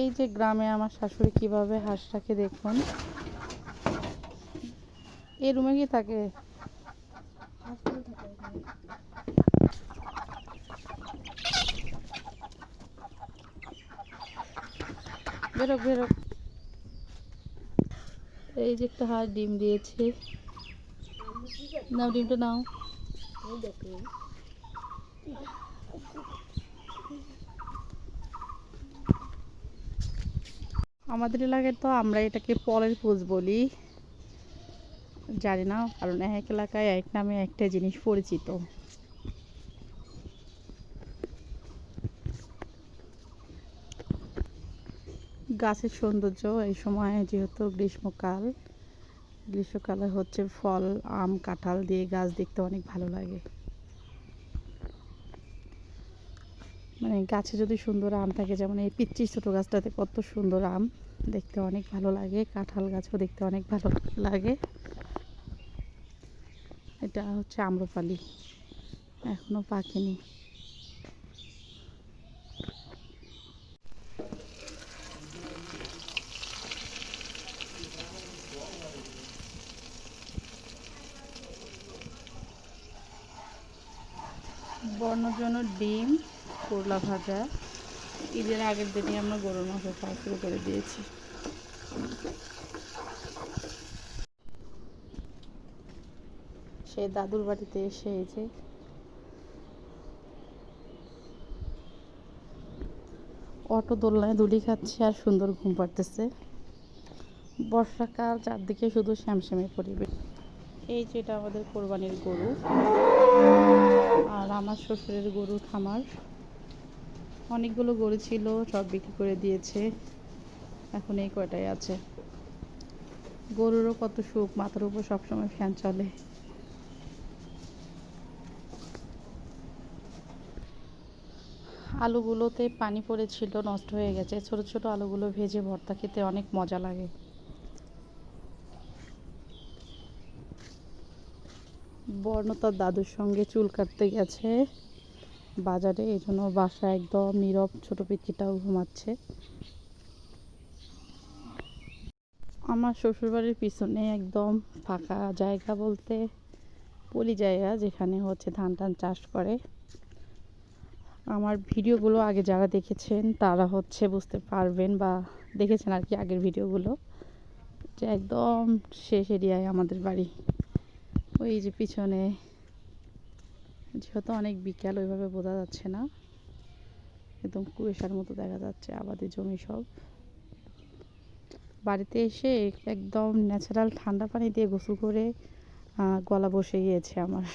এই যে গ্রামে আমার শাশুড়ি কীভাবে হাঁসটাকে দেখুন। এই রুমে কি থাকে বেরো বেরো এই যে একটা হাঁস ডিম দিয়েছে। নাও, ডিমটা নাও। আমাদের এলাকায় তো আমরা এটাকে পলের পুজ বলি। জানি না, কারণ এক এলাকায় এক নামে একটা জিনিস পরিচিত। গাছের সৌন্দর্য এই সময় যেহেতু গ্রীষ্মকাল, গ্রীষ্মকালে হচ্ছে ফল, আম, কাঁঠাল দিয়ে গাছ দেখতে অনেক ভালো লাগে। মানে গাছে যদি সুন্দর আম থাকে, যেমন এই পিচ্ছি ছোটো গাছটাতে কত সুন্দর আম, দেখতে অনেক ভালো লাগে। কাঁঠাল গাছও দেখতে অনেক ভালো লাগে। এটা হচ্ছে আম্রপালি। এখনও পাকেনি। বর্ণর জন্য ডিম। করলা ভাজা। ঈদের আগের দিনই আমরা গরুর মাংস খাওয়া শুরু করে দিয়েছি। সে দাদুর বাড়িতে এসে যে অটো দোলনায় দুলি খাচ্ছে আর সুন্দর ঘুম পাড়তেছে। বর্ষাকাল চারদিকে শুধু শ্যামশ্যামে পরিবেশ। এই যে এটা আমাদের কোরবানির গরু। আর আমার শ্বশুরের গরু খামার। অনেকগুলো গরু ছিল, সব বিক্রি করে দিয়েছে। এখন এই কয়টাই আছে। গরুরও কত সুখ, মাথার উপর সবসময় ফ্যান চলে। আলুগুলোতে পানি পড়েছিল, নষ্ট হয়ে গেছে। ছোট ছোট আলুগুলো ভেজে ভর্তা খেতে অনেক মজা লাগে। বর্ণ তার দাদুর সঙ্গে চুল কাটতে গেছে। বাজারে এই জন্য বাসা একদম নীরব ছোট পিচিটাও ঘুমাচ্ছে। আমার শ্বশুরবাড়ির পিছনে একদম ফাঁকা জায়গা বলতে পলি জায়গা, যেখানে হচ্ছে ধান টান চাষ করে। আমার ভিডিওগুলো আগে যারা দেখেছেন, তারা হচ্ছে বুঝতে পারবেন বা দেখেছেন আর কি আগের ভিডিওগুলো, যে একদম শেষ এরিয়ায় আমাদের বাড়ি। ওই যে পিছনে যেহেতু অনেক বিকাল, ওইভাবে বোঝা যাচ্ছে না। একদম কুয়েশার মতো দেখা যাচ্ছে, আবাদি জমি সব। বাড়িতে এসে একদম ন্যাচারাল ঠান্ডা পানি দিয়ে গোসল করে গলা বসে গিয়েছে আমার।